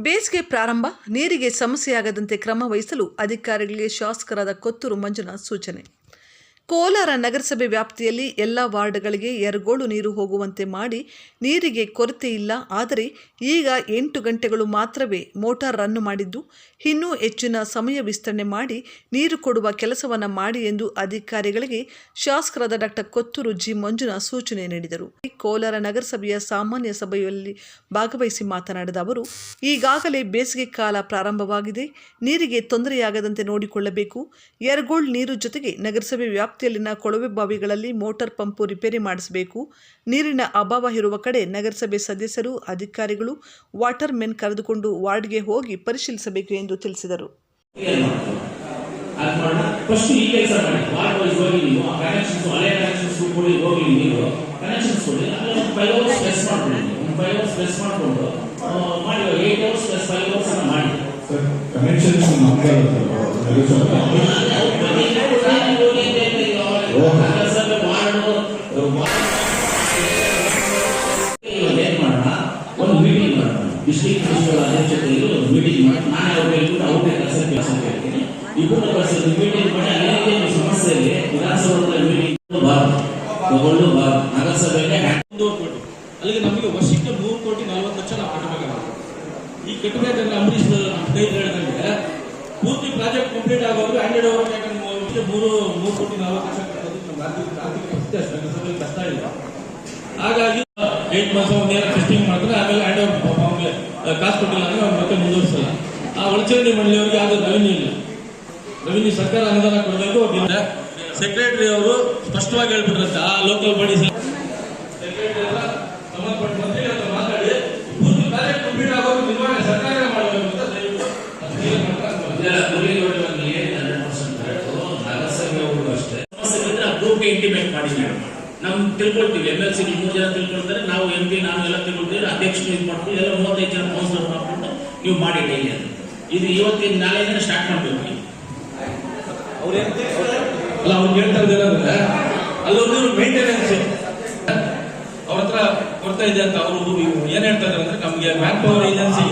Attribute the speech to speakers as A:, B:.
A: ಬೇಸಿಗೆ ಪ್ರಾರಂಭ ನೀರಿಗೆ ಸಮಸ್ಯೆಯಾಗದಂತೆ ಕ್ರಮ ವಹಿಸಲು ಅಧಿಕಾರಿಗಳಿಗೆ ಶಾಸಕರಾದ ಕೊತ್ತೂರು ಮಂಜುನಾಥ್ ಸೂಚನೆ. ಕೋಲಾರ ನಗರಸಭೆ ವ್ಯಾಪ್ತಿಯಲ್ಲಿ ಎಲ್ಲ ವಾರ್ಡ್ಗಳಿಗೆ ಎರಗೋಳು ನೀರು ಹೋಗುವಂತೆ ಮಾಡಿ ನೀರಿಗೆ ಕೊರತೆ ಇಲ್ಲ. ಆದರೆ ಈಗ ಎಂಟು ಗಂಟೆಗಳು ಮಾತ್ರವೇ ಮೋಟಾರ್ ರನ್ ಮಾಡಿದ್ದು. ಇನ್ನೂ ಹೆಚ್ಚಿನ ಸಮಯ ವಿಸ್ತರಣೆ ಮಾಡಿ ನೀರು ಕೊಡುವ ಕೆಲಸವನ್ನು ಮಾಡಿ ಎಂದು ಅಧಿಕಾರಿಗಳಿಗೆ ಶಾಸಕರಾದ ಡಾಕ್ಟರ್ ಕೊತ್ತೂರು ಜಿ. ಮಂಜುನಾಥ್ ಸೂಚನೆ ನೀಡಿದರು. ಕೋಲಾರ ನಗರಸಭೆಯ ಸಾಮಾನ್ಯ ಸಭೆಯಲ್ಲಿ ಭಾಗವಹಿಸಿ ಮಾತನಾಡಿದ ಅವರು, ಈಗಾಗಲೇ ಬೇಸಿಗೆ ಕಾಲ ಪ್ರಾರಂಭವಾಗಿದೆ. ನೀರಿಗೆ ತೊಂದರೆಯಾಗದಂತೆ ನೋಡಿಕೊಳ್ಳಬೇಕು. ಎರಗೋಳ್ ನೀರು ಜೊತೆಗೆ ನಗರಸಭೆ ವ್ಯಾಪ್ತಿಯಲ್ಲಿನ ಕೊಳವೆ ಬಾವಿಗಳಲ್ಲಿ ಮೋಟಾರ್ ಪಂಪು ರಿಪೇರಿ ಮಾಡಿಸಬೇಕು. ನೀರಿನ ಅಭಾವ ಇರುವ ಕಡೆ ನಗರಸಭೆ ಸದಸ್ಯರು ಅಧಿಕಾರಿಗಳು ವಾಟರ್ ಮೆನ್ ಕರೆದುಕೊಂಡು ವಾರ್ಡ್ಗೆ ಹೋಗಿ ಪರಿಶೀಲಿಸಬೇಕು ಎಂದು ತಿಳಿಸಿದರು.
B: ಕನೆಕ್ಷನ್ಸ್
C: ಮಾಡೋಣ
B: ಏನ್ ಮಾಡೋಣ ಒಂದು ಮೀಟಿಂಗ್ ಮಾಡೋಣ ಡಿಸ್ಟ್ರಿಕ್ಟ್ ಪ್ರಿನ್ಸಿಪಲ್ ಅಧ್ಯಕ್ಷತೆಯಲ್ಲಿ ಮೀಟಿಂಗ್ ನಾನು ಮೀಟಿಂಗ್ ಮಾಡಿ ಅನೇಕ ಸಮಸ್ಯೆ ಇದೆ ವಿಧಾನಸಭೆ ಮೀಟಿಂಗ್ ಬಾರದು ತಗೊಂಡು ಬಾರದು
D: ಅಲ್ಲಿಗೆ ನಮಗೆ ವರ್ಷಕ್ಕೆ ಮೂರು ಕೋಟಿ ನಲವತ್ತು ಲಕ್ಷ ನಾವು ಈ ಕಟ್ಟಬೇಕಾದ್ರೆ ಅಂಬರೀಶ್ ನಮ್ಮ ಕೈ ಪೂರ್ತಿ ಪ್ರಾಜೆಕ್ಟ್ ಕಂಪ್ಲೀಟ್ ಆಗೋದು ಹ್ಯಾಂಡೆಡ್ ಓವರ್ ಮೂರು ಮೂರು ಕೋಟಿ ನಲವತ್ತು ಲಕ್ಷ ಕಟ್ಟೋದು ನಮ್ಮ ಆರ್ಥಿಕ ಅಷ್ಟು ನಗರಸಭೆಯಲ್ಲಿ ಕಷ್ಟ ಇಲ್ಲ ಹಾಗಾಗಿ ಏಟ್ ಮಂತ್ಸ್ ಒಂದು ಏನೋ ಟೆಸ್ಟಿಂಗ್ ಮಾಡ್ತಾರೆ, ಆಮೇಲೆ ಹ್ಯಾಂಡ್ ಓವರ್ ಪಾಪ ಕಾಸು ಕೊಟ್ಟಿಲ್ಲ ಅಂದ್ರೆ ಅವ್ನು ಮತ್ತೆ ಮುಂದುವರಿಸಲ್ಲ. ಆ ಒಳಚರಂಡಿ ಮಂಡಳಿಯವರಿಗೆ ಯಾವುದೇ ರೆವಿನ್ಯೂ ಇಲ್ಲ. ರೆವಿನ್ಯೂ ಸರ್ಕಾರ ಅನುದಾನ ಕೊಡಬೇಕು ಸೆಕ್ರೆಟರಿ ಅವರು ಸ್ಪಷ್ಟವಾಗಿ ಹೇಳ್ಬಿಟ್ರಂತೆ, ಆ ಲೋಕಲ್ ಬಾಡೀಸ್ ಸೆಕ್ರೆಟರಿ ಸಂಬಂಧಪಟ್ಟ ಮಾತಾಡಿ, ಒಂದು ಕಂಪ್ಲೀಟ್ ಸರ್ಕಾರ ಮಾಡಬೇಕು ಅಂತ ದಯವಿಟ್ಟು ಅದು clear ಮಾಡ್ತಾರೆ ಅಂತ
B: ಇದೆಲ್ಲ ಗುರಿಗಳು ನಮಗೆ ಹಂಡ್ರೆಡ್ ಪರ್ಸೆಂಟ್ ನಗರಸಭೆ ಅವರು ಅಷ್ಟೇ ಸಮಸ್ಯೆ ಇದ್ರೆ ಆ ಗ್ರೂಪ್ಗೆ ಮಾಡಿ ಮೇಡಮ್ ನಮ್ ತಿಳ್ಕೊಳ್ತೀವಿ ಎಂ ಎಲ್ ಸಿ ಮೂರು ಜನ ತಿಳ್ಕೊಳ್ತಾರೆ. ನಾವು ಎಂ ಪಿ ನಾನು ಎಲ್ಲ ತಿಳ್ಕೊಳ್ತೀವಿ. ಅಧ್ಯಕ್ಷರು ಇದು ಮಾಡ್ತೀವಿ. ಎಲ್ಲ ಮೂವತ್ತೈದು ಜನ ಕೌನ್ಸಿಲರ್ ಮಾಡ್ಕೊಂಡು ನೀವು ಮಾಡಿ ಡೈಲಿ ಅಂತ. ಇದು ಇವತ್ತಿನ ನಾಳೆಯಿಂದ ಸ್ಟಾರ್ಟ್ ಮಾಡ್ಬೇಕು
D: ಅಲ್ಲ, ಅವ್ರು ಹೇಳ್ತಾ ಇದ್ದಾರೆ ಅಲ್ಲೊಂದು ಮೇಂಟೆನೆನ್ಸ್ ಅವ್ರ ಹತ್ರ ಕೊಡ್ತಾ ಇದೆ ಅಂತ. ಅವರು ಏನ್ ಹೇಳ್ತಾರೆ ಅಂದ್ರೆ ನಮ್ಗೆ ಮ್ಯಾನ್ ಪವರ್ ಏಜೆನ್ಸಿ